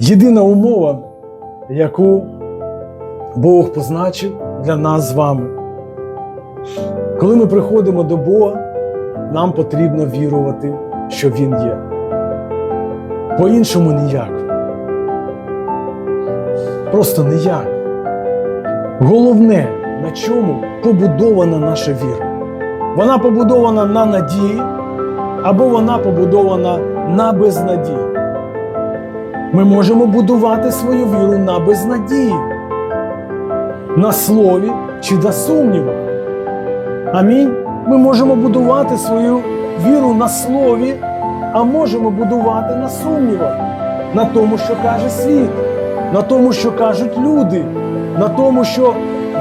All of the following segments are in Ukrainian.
Єдина умова, яку Бог позначив для нас з вами. Коли ми приходимо до Бога, нам потрібно вірувати, що Він є. По-іншому ніяк. Просто ніяк. Головне, на чому побудована наша віра. Вона побудована на надії, або вона побудована на безнадії. Ми можемо будувати свою віру на безнадії, на слові чи на сумнівах. Амінь. Ми можемо будувати свою віру на слові, а можемо будувати на сумнівах, на тому, що каже світ, на тому, що кажуть люди, на тому, що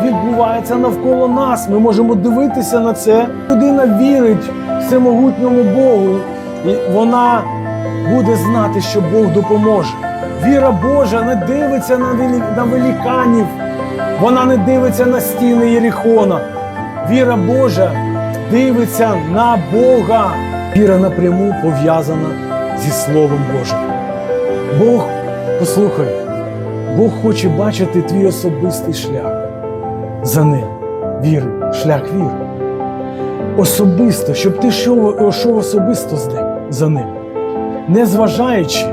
відбувається навколо нас. Ми можемо дивитися на це. Людина вірить всемогутньому Богу, і вона буде знати, що Бог допоможе. Віра Божа не дивиться на, на великанів, вона не дивиться на стіни Єрихона. Віра Божа дивиться на Бога. Віра напряму пов'язана зі Словом Божим. Бог, послухай, Бог хоче бачити твій особистий шлях. За ним віри, шлях віри. Особисто, щоб ти йшов особисто за ним, не зважаючи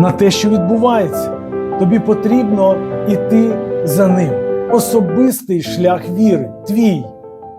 на те, що відбувається. Тобі потрібно йти за ним. Особистий шлях віри, твій.